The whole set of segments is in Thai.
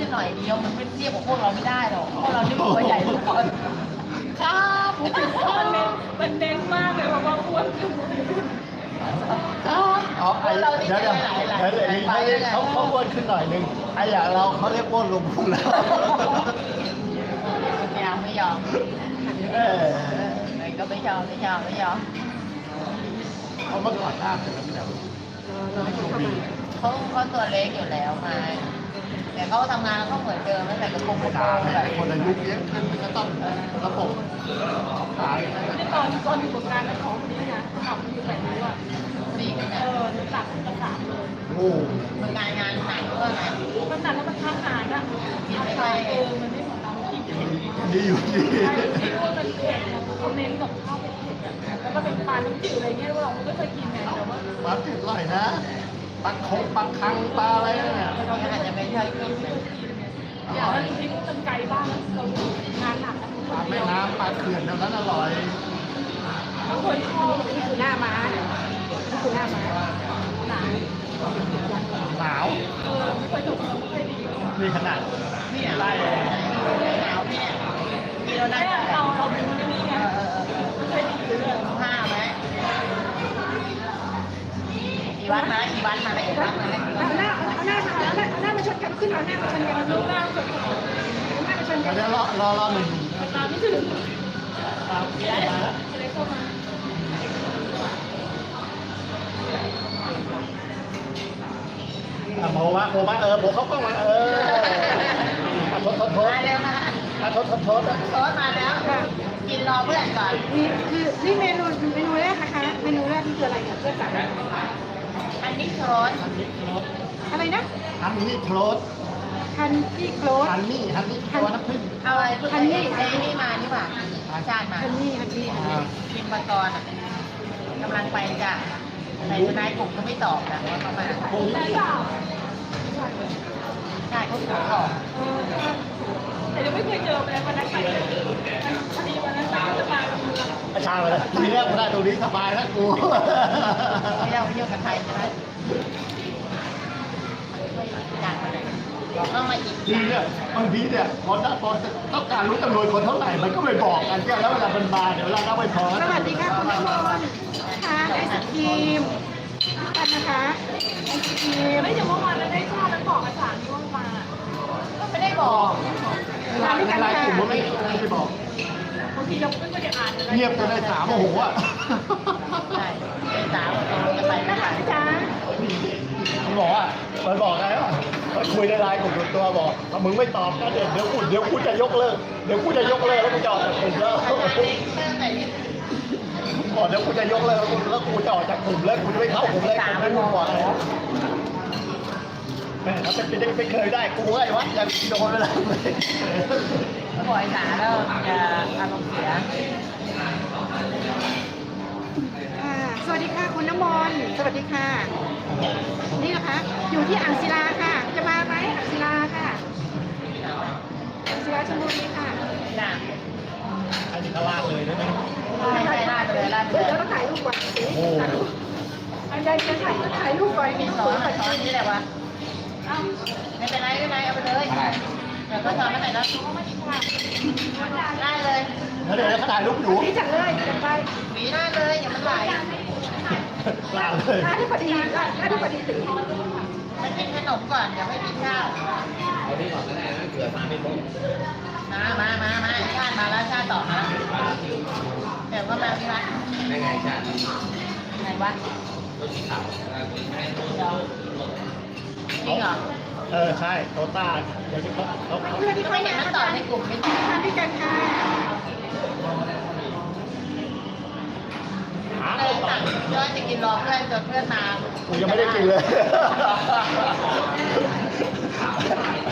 ได้หน่อยเดียวมันไม่เทียบกับพวกเราไม่ได้หรอกพวกเรานี่ตัวใหญ่ทุกคนครับมันเน้นมันเน้นมากเลยเพราะว่าอ้วนขึ้นครับอ๋อไอ้เดี๋ยวเดี๋ยวเดี๋ยวเดี๋ยวนี้เขาเรียกเขาเขาอ้วนขึ้นหน่อยนึงไอ้อย่างเราเขาเรียกอ้วนลงพุงแล้วไม่ยอมไม่ยอมเออไหนก็ไม่ยอมไม่ยอมไม่ยอมเขาเมื่อก่อนหน้าเป็นแบบนี้เขาเขาตัวเล็กอยู่แล้วไง แต่เขาทำงานเขาเหมือนเดิมตั้งแต่กระโปรงกระโปรตางแบบคนอายุเยอะขึ้นมันก็ต้องระบบขายในตอนตอนอยู่กับการของนี้นะกลับอยู่แบบนี้อะดีกันเออตัดกระสามเลยโอ้มันงานงานหนักด้วยไงมันตัดแล้วมันทำหารอะกินไม่ได้เออมันไม่เหมือนเรากินดีอยู่ดีใช่ที่ว่ามันเผ็ดเขาเน้นกับข้าวเผ็ดอะแล้วก็เป็นปลาน้ำจืดอะไรเงี้ยเราไม่เคยกินไงแต่ว่าปลาติดอร่อยนะ ปลาคงปลาคังปลาอะไรเนี่ยอาจจะไม่ใช่กินนะอย่างนั้นที่ว่ามันไกลบ้านเรางานหนักปลาแม่น้ำปลาเขื่อนนั้นอร่อยบางคนชอบนี่คือหน้าม้าเนี่ยคือหน้าม้าหนาวหนาวเออไม่เคยถูกไม่เคยดีนี่ขนาดนี่อะไรหนาวเนี่ยกินแล้วแล้ได้เราเราเป็นคนนี้ไงไม่เคยดีเลยห้าไหม วันมาอีวันมาเลยอีวันมาเลยเอาหน้าเอาหน้ามาเอาหน้าเอาหน้ามาชนกันขึ้นเอาหน้ามาชนกันรูปหน้าชนกันหน้ามาชนกันเดี๋ยวรอรอรอหนึ่งตามไม่ถึงตามมาแล้วอะไรเข้ามาโมมาโมมาเออโมเขากล้องมาเออทดทดทดมาเร็วนะอะทดทดทดมาแล้วกินรอเพื่อนก่อนนี่คือนี่เมนูเมนูแรกนะคะเมนูแรกนี่คืออะไรเนี่ยเพื่อนสั่ อันนี้โครสอะไรนะฮันนี่โทสคันที่โคลสฮันนี่ฮันนี่ตัวน้ำผึ้งเอาไอ้ไอ้ไอ้นี่มานี่หว่าชาติมาคันนี่คันนี่อ่ากินมากรอะกำลังไปจ้ะแต่ทนายกลุ่มก็ไม่ตอบนะว่าเขามาได้เปล่าใช่เขาขอออกเออแต่ยังไม่เคยเจอเลยวันนั้นไปเลยพอดีวันนั้นสั่งจะมา ประชาเลยทีแรกกูได้ตรงนี้สบายแล้วกูไม่ยอมไม่ยอมกับใครใช่ไหมอยากมาไหนต้องมาอีกทีเนี่ยบางทีเนี่ยพอถ้าพอต้องการรู้จำนวนคนเท่าไหร่มันก็ไม่บอกกันเนี่ยแล้วเวลามันมาเดี๋ยวเวลาเราไปพอสวัสดีค่ะคุณน้ำมนค่ะไอศครีมกันนะคะไอศครีมไม่ถึงเมื่อวานเราได้ชอบแล้วบอกอาจารย์ที่ว่ามาก็ไม่ได้บอกในไลน์ในไลน์กลุ่มมันไม่ไม่ได้บอก ที่เราไม่ได้อ่านอะไรเงียบจนได้ถามโอ้โหอะใช่ไอ้สาวเราจะไปไม่นะไหวคะจ๊ะมันบอกว่ามันบอกไงวะมันคุยในไลน์กลุ่มตัวบอกถ้ามึงไม่ตอบนะเดี๋ยวเดี๋ยวกูเดี๋ยวกูจะยกเลิกเดี๋ยวกูจะยกเลิกแล้วกูจะออกจากกลุ่มแล้วบอกเดี๋ยวกูจะยกเลิกแล้วกูแล้วกูจะออกจากกลุ่มแล้วกูจะไม่เข้ากลุ่มเลยกูไม่รู้บอกอะไรแม่ถ้าเป็นไปได้ไม่เคยได้กูไอ้วะยังโดนไปแล้ว เลยปล่อยสาแล้วจะอารมณ์เสียอ่าสวัสดีค่ะคุณน้ำมนต์สวัสดีค่ะ นี่นะคะ อยู่ที่อ่างศิลาค่ะ จะมาไหมอ่างศิลาค่ะอ่างศิลาชลบุรีค่ะจ้ะอันนี้ก็ลากเลยได้ไหมไม่ใช่ลาดไปเลยลาดไปเดี๋ยวเลยเราต้องถ่ายรูปก่อนสิโอ้โหอันใดจะถ่ายก็ถ่ายรูปก่อนมีมีสสออนนสอนนี่แหละวะเอ้าไม่เป็นไรไม่เป็นไรเอาไปเลยเดี๋ยว ก็สอนไม่ไหนแล้วเอามาดีกว่าได้เลยแล้วเดี๋ยวเขาถ่ายรูปหนูนี่จัดเลยจัดไปหวีได้เลยอย่ามันไหลลากเลยถ้าที่พอดีถ้าที่พอดีถึงไปกินขนมก่อนอย่าไม่กินข้าวเอาที่ก่อนก็ได้ถ้าเกิดมาไม่ครบมามามามาชาติมาแล้วชาติต่อมาเดี๋ยวก็มาพี่วัดได้ไงชาติไหนวะรถสีขาวจริงเหรอ เออใช่โตต้าเดี๋ยวเขาเขาเขาเพื่อนที่เขาอยากมันต่อในกลุ่มไม่ใช่ทานด้วยกันค่ะหาเออต่อสั่งยอนจะกินรอเพื่อนจนเพื่อนมากูยังไม่ได้กินเลย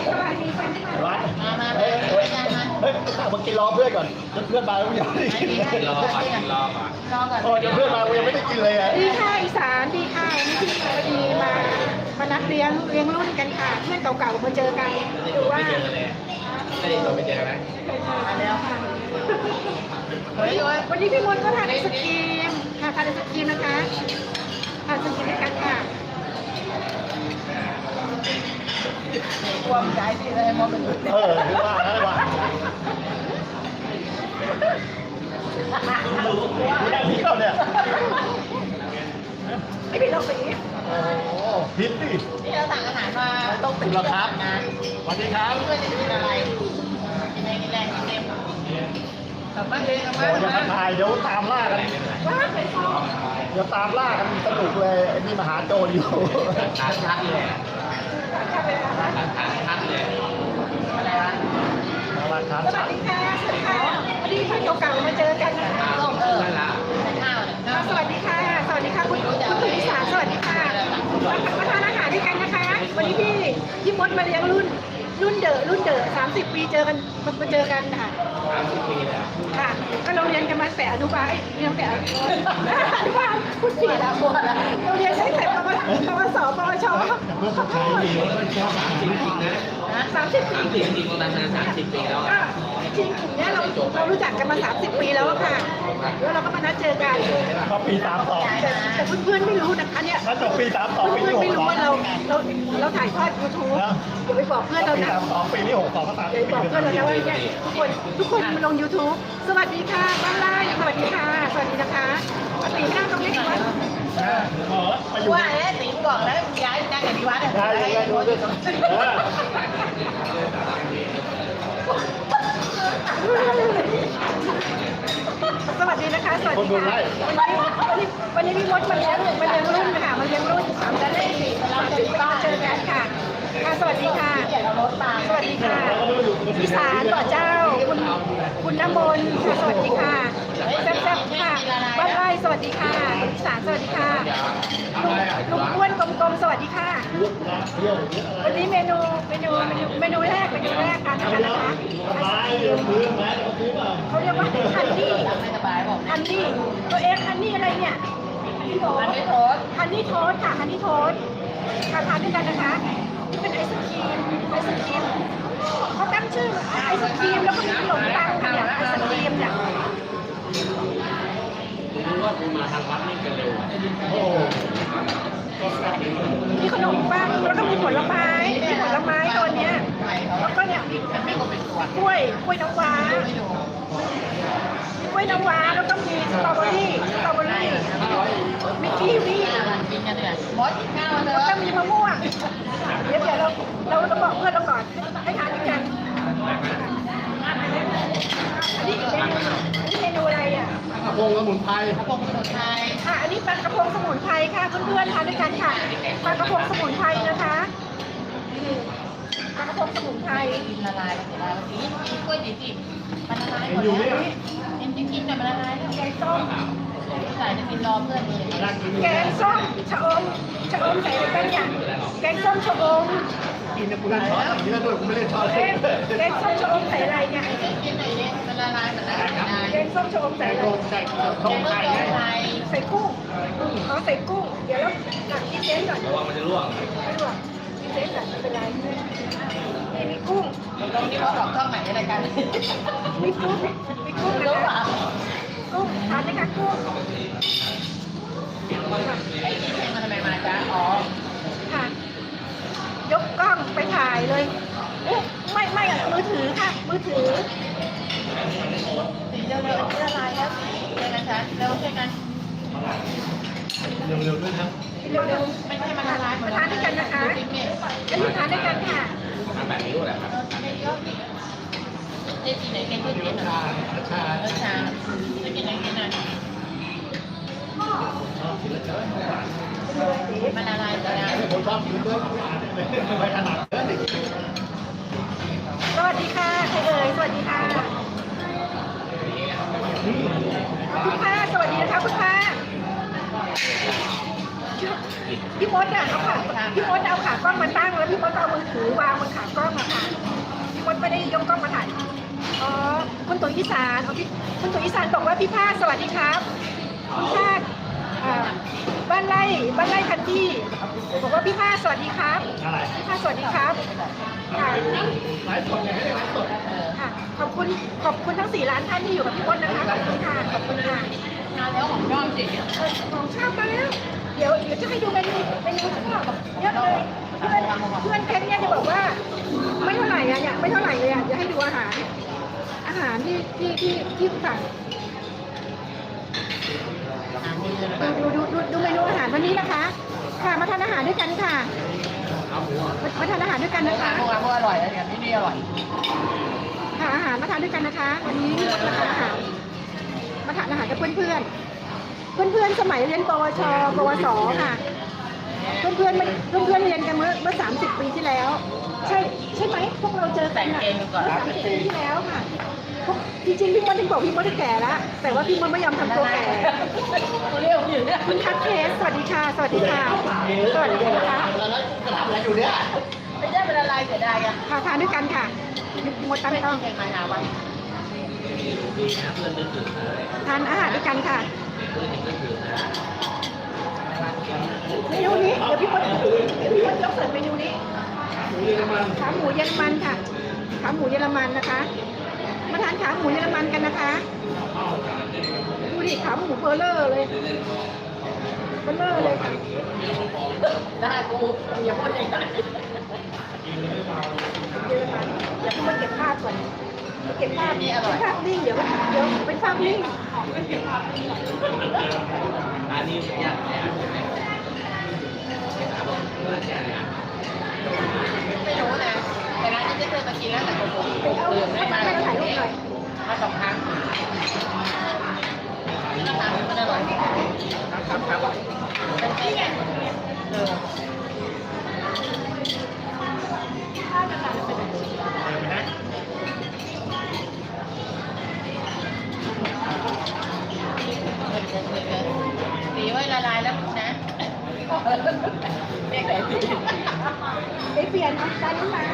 สบายดีไปที่มามามาเฮ้ยมาเฮ้ยมามาเฮ้ยมากินรอเพื่อนก่อนจนเพื่อนมาแล้วยังไม่ได้กินรอก่อนรอก่อนรอก่อนโอ้เดี๋ยวเพื่อนมากูยังไม่ได้กินเลยอะดีค่ะอีสานดีค่ะ ดเลี้ยงเลี้ยงรุ่นกันค่ะเพื่อนเก่าๆมาเจอกันดูว่าไม่เจอกันเลยไม่ได้ตัวไม่เจอไหมมาแล้วเฮ้ยโอ้ยวันนี้พี่มนต์ก็ทานไอศครีมค่ะทานไอศครีมนะคะทานไอศครีมด้วยกันค่ะกลัวมันใจที่เลยมองเป็นเออถือว่านะว่าไม่ได้เที่ยวเนี่ยไม่ผิดหรอกสีโอ้โห พิษดินี่เราสั่งอาหารมาต้องคุณละครับนะสวัสดีครับเพื่อนจะกินอะไรกินแรงกินแรงกินเต็มกลับบ้านเลยกลับโอ้บ้านยอย่ามาถ่ายเดี๋ยวตามล่ากันว้าเป็นฟองเดี๋ยวตามล่ากันสนุกเลยไอ้นี่มหาโจรอยู่ฐานชัดเลยจะเป็นอะไรฐานฐานชัดเลยอะไรวะมาละครับสวัสดีค่ะสวัสดีค่ะพอดีเพื่อนเก่าๆมาเจอกันนะคะ ส้มเออ นั่นละ ข้าวเนี่ย สวัสดีค่ะ สวัสดีค่ะ คุณคุณตุ๋ยสารสวัสดีค่ะ มาทานอาหารด้วยกันนะคะ วันนี้พี่พี่มดมาเลี้ยงรุ่น รุ่นเดอะรุ่นเดอะสามสิบปีเจอกันมามาเจอกันค่ะสามสิบปีเลยค่ะก็เราเรียนกันมาแต่อนุบาลเอ้ยเรียนแต่อนุบาลพูดผิดแล้วเราเรียนใช้แต่ปวปวสปวชเพื่อนใช้ดีชอบสามสิบจริง นะสามสิบปีสามสิบจริงตอนนั้นสามสิบปีแล้วก็จริงกลุ่มเนี้ยเราเรารู้จักกันมา 30 ปีแล้วอะค่ะ แล้วเราก็มานัดเจอกันมาปีสามสองแต่แต่เพื่อนๆไม่รู้นะคะเนี่ยถ้าจบปีสามสองปีเพื่อที่นๆหไม่กรู้สองว่าเราเราเราถ่ายทอดยูทูบอย่าไปบอกเพื่อนเราปีนะ สามสองปีที่หกสองก็ตามอย่าไปบอกเพื่อนเรานะว่าเนี่ยทุกคนทุกคนมาลง YouTube สวัสดีค่ะบ้านไร่สวัสดีค่ะ สวัสดีนะคะปตินั่งตรงนี้ก่อนอ๋อมาอยู่ว่าแล้วติ๋งบอกแล้วย้ายไปนั่งกับนิวัฒน์ได้ยังไงดูด้วยเออ สวัสดีนะคะ สวัสดีค่ะวันนี้วันนี้วันนี้พี่มดมาเลี้ยงมาเลี้ยงรุ่นค่ะมาเลี้ยงรุ่นสามจะได้เราจะมาเจอกันค่ะ ค่ะสวัสดีค่ะ สวัสดีค่ะพี่สารต่อเจ้า คุณคุณน้ำมนต์ค่ะสวัสดีค่ะแซ่บๆค่ะบ้านไร่สวัสดีค่ะพี่สารสวัสดีค่ะลุงลุงอ้วนกลมๆสวัสดีค่ะ วันนี้เมนูเมนูเมนูแรกเมนูแรกกันนะคะนะคะไอศครีเรียมเขาเรียกว่าฮันนี่ฮันนี่ตัวเองฮันนี่อะไรเนี่ยพี่บอกอันนี้โทษฮันนี่โทสค่ะฮันนี่โทสค่ะทานด้วยกันนะคะ นี่เป็นไอศครีมไอศครีมเขาตั้งชื่อไอศครีมแล้วก็มีขนมปังค่ะเนี่ยไอศครีมเนี่ยรู้ว่าคุณมาทางวัดนี่กันเร็วโอ้มีขนมปังแล้วก็มีผลไม้มีผลไม้ตัวเนี้ยแล้วก็เนี่ยมีกล้วยกล้วยน้ำว้ากล้วยน้ำว้าแล้วก็มีสตรอเบอรี่สตรอเบอรี่มีกีวีกินกันเลยมดกินข้าวเถแล้วก็มีมะม่วง เราบอกเพื่อนเราก่อน ให้ทานด้วยกันอันนี้เมนูอันนี้เมนูอะไรอะกระพงสมุนไพรกระพงสมุนไพรค่ะ อันนี้ปลากระพงสมุนไพรค่ะเพื่อนๆทานด้วยกันค่ะปลากระพงสมุนไพรนะคะนี่ปลากระพงสมุนไพรกินละลายละลายสีกินกล้วยสีสิมันละลายหมดแล้วกินกินแต่มันละลายแล้วแกงส้มใส่จะกินรอเพื่อนเลยนั่งกินแกงส้มชะอมชะอมใส่อะไรกันเนี่ยแกงส้มชะอม กินนะกูเล่นช้อนอย่างนี้แล้วด้วยกูไม่เล่นช้อนเลยแกงส้มชะอมใส่อะไรเนี่ยมันละลายมันละลายได้แกงส้มชะอมใส่ไก่อะไรโงไก่ทองไข่ไงใส่กุ้งอ๋อใส่กุ้ง เดี๋ยวเราตักกินเซนก่อนระวังมันจะร่วงไม่รู้อะกินเซนก่อนไม่เป็นไรนี่มีกุ้งตรงนี้เขาบอกช่องไหนในรายการมีกุ้งมีกุ้งรู้นะเปล่ากุ้งทานไหมคะกุ้งไอ้ที่มันทำไมมาจ้าอ๋อค่ะ ยกกล้องไปถ่ายเลยอุ๊ยไม่ไม่มือถือค่ะมือถือสีเร็วๆละลายแล้วเจอกันจ้าเร็วช่วยกันเร็วๆด้วยนะเร็วไม่ใช่มันละลายมาทานด้วยกันนะคะจริงเนี่ยแล้วทานด้วยกันค่ะทำแบบนี้รู้แหละครับไม่เยอะเจ๊กินไหนแกช่วยกินหน่อยชาเออชาจะกินไหนกินหน่อย มันละลายต่นะผมชอบกินด้วยไม่ถนัดสวัสดีค่ะใครเอ่ยสวัสดีค่ะคุณป้าสวัสดีนะคะคุณป้าพี่มดอะเอาขาพี่มดเอาขากล้องมาตั้งแล้วพี่มดเอามือถือวางบนขากล้องอะค่ะพี่มดไม่ได้ยกกล้องมาถ่ายอ๋อคุณตุ๋ยอีสานเอาพี่คุณตุ๋ยอีสานบอกว่าพี่ภาสวัสดีครับคุณภา บ้านไร่บ้านไร่คันที่บอกว่าพี่ภาคสวัสดีครับอะไรพี่ภาคสวัสดีครับค่ะไลฟ์สดไงให้ไลฟ์สดค่ะขอบคุณขอบคุณทั้งสี่ล้านท่านที่อยู่กับพี่มดนะคะขอบคุณค่ะขอบคุณค่ะงานแล้วของย่อมสิเออของชอบมาแล้วเดี๋ยวเดี๋ยวจะให้ดูเมนูเมนูชอบเยอะเลยเพื่อนเพื่อนเพชรเนี่ยจะบอกว่า ไม่เท่าไหร่อะอยากไม่เท่าไหร่เลยอะอยากให้ดูอาหาร อาหารที่ที่ที่ที่สั่ง อาหารนี่เลยแบบดูดูดูดูเมนูอาหารวันนี้นะคะ ค่ะมาทานอาหารด้วยกันค่ะเอาหมูอะมามาทานอาหารด้วยกันนะคะพวกเราพวกอร่อยนะเนี่ยที่นี่อร่อยค่ะอาหารมาทานด้วยกันนะคะ วันนี้มาทานอาหารมาทานอาหารกับเพื่อนเพื่อนเพื่อนเพื่อนๆสมัยเรียนปวชปวสค่ะ เพื่อนเพื่อนๆเพื่อนเพื่อนๆเรียนกันเมื่อเมื่อสามสิบปีที่แล้ว ใช่ใช่ไหมพวกเราเจอกันอะแต่งเกงก่อนเมื่อสามสิบปีที่แล้วค่ะพวก จริงๆพี่มดถึงบอกพี่มดจะแก่แล้ว แต่ว่าพี่มดไม่ยอมทำตัวแก่เขาเรียกอยู่เนี่ยคุณคัทเคสสวัสดีค่ะ สวัสดีค่ะ สวัสดีนะคะแล้วจะทำอะไรอยู่เนี่ยไม่ใช่เป็นอะไรเสียดายกันค่ะทานด้วยกันค่ะพี่มดตั้งไม่ต้ต้อองงเก่งมาหาวันดีนะเพื่อนนึกถึงนะทานอาหารด้วยกันค่ะเพื่อนนึกถึงนะเมนูนี้เดี๋ยวพี่มดเดี๋ยวพี่มดยกเสิร์ฟเมนูนี้ขาหมูเยอรมันค่ะขาหมูเยอรมันนะคะ มาทานขาหมูเยอรมันกันนะคะดูดิขาหมูเบอร์เลอร์เลยเบอร์เลอร์เลยค่ะได้กูอย่าพูดอย่างนั้นเยอรมันเดี๋ยวพี่มดเก็บภาพก่อนเก็บภาพนี่อร่อยภาพนิ่งเดี๋ยวเดี๋ยวเป็นภาพนิ่งอันนี้ากยไม่รู้นะ ที่เคยมากินแล้วแต่ผมผมเดินไม่มามาให้ถ่ายรูปหน่อยมาสองครั้งราคามันอร่อยครับครับครับเป็นไงไงเออสีไว้ละลายแล้วนะเรียกไหนสี ไปเปลี่ยนเอาจานน้ำตาล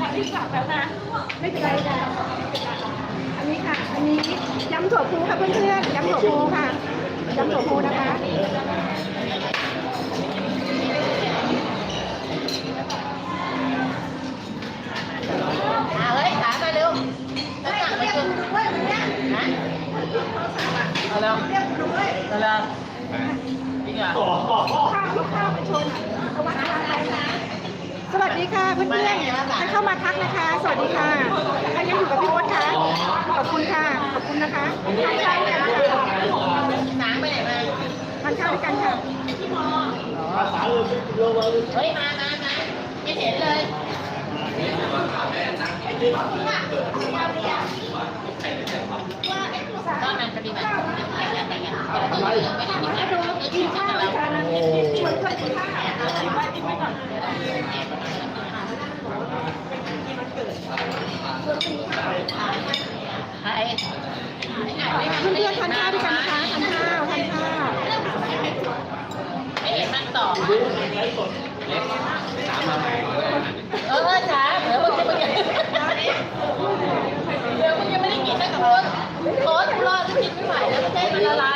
ค่ะที่กลับแล้วนะ ไม่เป็นไรจ้ะอันนี้ค่ะ อันนี้ยำถั่วพูค่ะเพื่อนๆยำถั่วพูค่ะยำถั่วพูนะคะ อ่าเฮ้ยขามาเร็วแล้วสั่งไปกินนะเอาเร็วเอาเร็วจริงเหรอ ข้าวข้าวไปชนเอาวัดอะไรนะสวัสดีค่ะเพื่อนๆท่านเข้ามาทักนะคะ สวัสดีค่ะใครยังอยู่กับพี่มดคะขอบคุณค่ะขอบคุณนะคะทานข้าวกันนะคะสางไปไหนมาทานข้าวด้วยกันค่ะภาษาเลยลงมาเลยเฮ้ยมามามาไม่เห็นเลยก็มันปฏิบัติแต่งงานแต่งงานแต่ละทีไม่ได้มีแค่ดูกินข้าว เพื่อนเพื่อนๆทานข้าวด้วยกันนะคะทานข้าวทานข้าวไม่เห็นมันต่อเออจ้าเดี๋ยวมึงจะมึงเดี๋ยวมึงยังไม่ได้กินนะกับคนขอถึงรอจะกินไม่ไหวแล้วไม่ใช่มันละลาย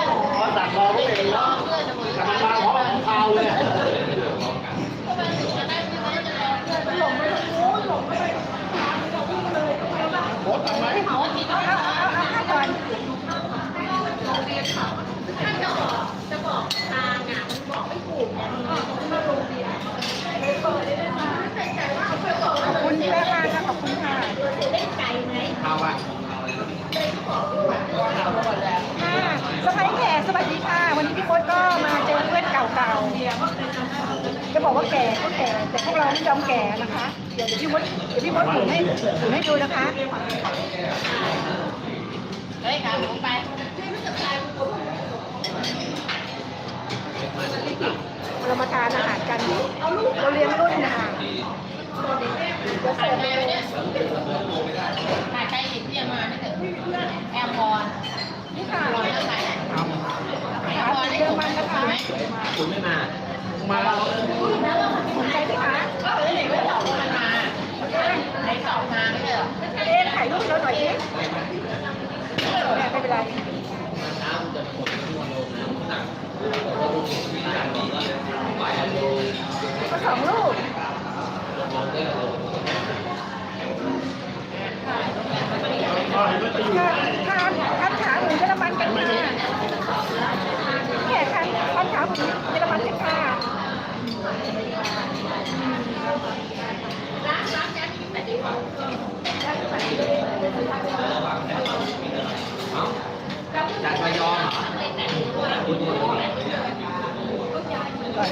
เจอเพื่อนเก่าๆจะบอกว่าแก่ก็แก่แต่พวกเราไม่ยอมแก่นะคะ เดี๋ยวพี่มดเดี๋ยวพี่มดหมุนให้หมุนให้ดูนะคะเฮ้ยขาหมูไปเรามาทานอาหารกันเราเรียนรุ่นนะคะเดี๋ยวถ่าเสิยร์ฟใครเมนูเนี่ยถ่ายใครอีกที่ยังมาไม่ถึงแอมพรนี่ค่ะ รอยเท่าไหร่ขาหมูเยอรมันนะคะคุณไม่มา มาแล้วสนใจไหมคะก็เลยเห็นว่าสองมันมาไหนสองมาไม่ใช่เหรอเอ๊ถ่ายรูปเราหน่อยสิไม่เป็นไรเช้าจะลกนะสั่งบอกว่าลูกศิษย์ที่ร้านนี้ไปโลก็สองลูกมองได้โลอ๋อเห็นว่าจะอยู่ทานทานทานขาหมูเยอรมันกันค่ะ แขกทานทานขาหมูเยอรมันจะค่ะจากระยองเหรอ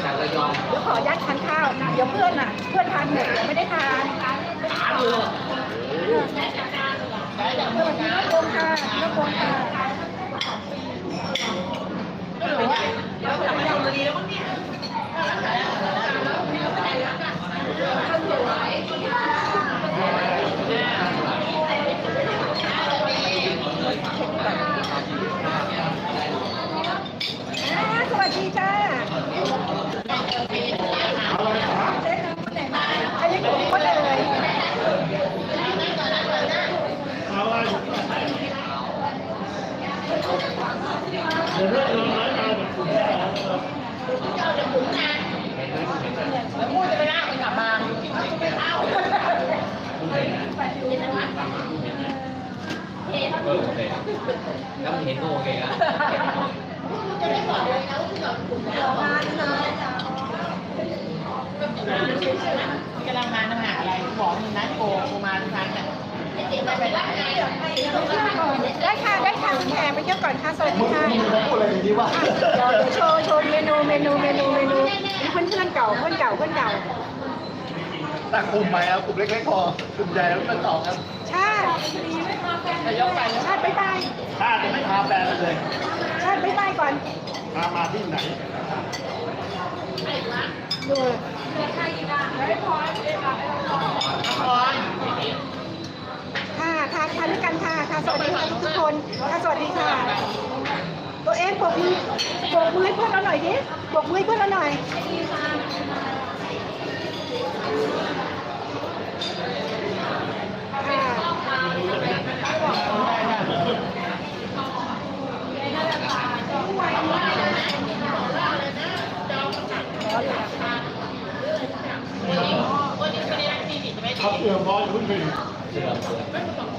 จากระยองเดี๋ยวขออนุญาตทานข้าวนะเดี๋ยวเพื่อนอะ เพื่อนทานหมดยังไม่ได้ทานทานเลยเพื่อนน้ำโกงค่ะน้ำโกงค่ะอ่าสวัสดีจ้าอันนี้ผมก็เลย แล้วพูดจะไปลากมันกลับมา เออโอเคแล้วมันเห็นก็โอเคแล้ว กำลังมาทำหาอะไรบอกมึงนะโกกูมาทุกครั้งเนี่ย ไม่ไปไหนได้ค่ะ ได้ค่ะคุณแขกไปเที่ยวก่อนค่ะสวัสมึดีงค่ะมึงจะพูดอะไรอย่างนี้วะเดี๋ยวเดี๋ยวโชว์โชว์เมนูเมนูเมนูเมนูเพื่อนเพื่อนเก่าเพื่อนเก่าเพื่อนเก่าตั้งกลุ่มใหม่เอากลุ่มเล็กๆพอกลุ่มใหญ่แล้วก็ต่อกันชาติจะยกไปชาติบ๊ายบายถ้าจะไม่พาแฟนเลย ชาติบ๊ายบายก่อนพามาที่ไหนดูพรค่ะ ค่ะทานด้วยกันค่ะค่ะสวัสดีค่ะทุกคนค่ะสวัสดีค่ะ ตัวเองปรบมือปรบมือให้เพื่อนเราหน่อยดิปรบมือให้เพื่อนเราหน่อยค่ะวันนี้วั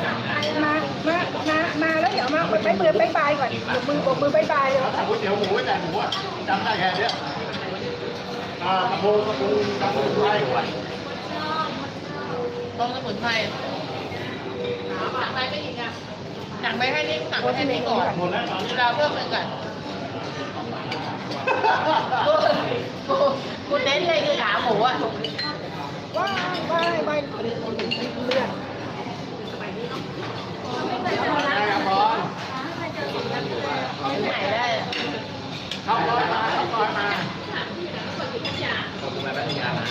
มาไปมือบายบายก่อนมือบกมือบายบายเลยก๋วยเตี๋ยวหมูแต่หมูอะจำได้แค่เนี้ยอ่ากระโปรงกระโปรงกระโปรงไล่ก่อนต้องสมุนไพรสั่งไปไม่อีกอะสั่งไปให้นี่สั่งไปให้นี่ก่อนหมดแล้วเราเพิ่มหนึ่งก่อนกูกูกูเน้นเลยคือขาหมูอะว้ายว้ายว้ายเลือด ได้ครับพร้อม ที่ไหนได้เข้าร้อยมาเข้าร้อยมาขอบคุณมาพัทยานะ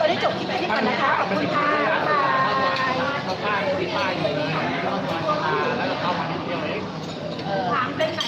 ตอนนี้จบที่ไปที่ก่อนนะคะขอบคุณค่ะบ๊ายบายเข้าป้ายที่ป้ายอยู่นะเข้าซอยแล้วก็เข้ามาที่เดียวเองถามเป็นไหน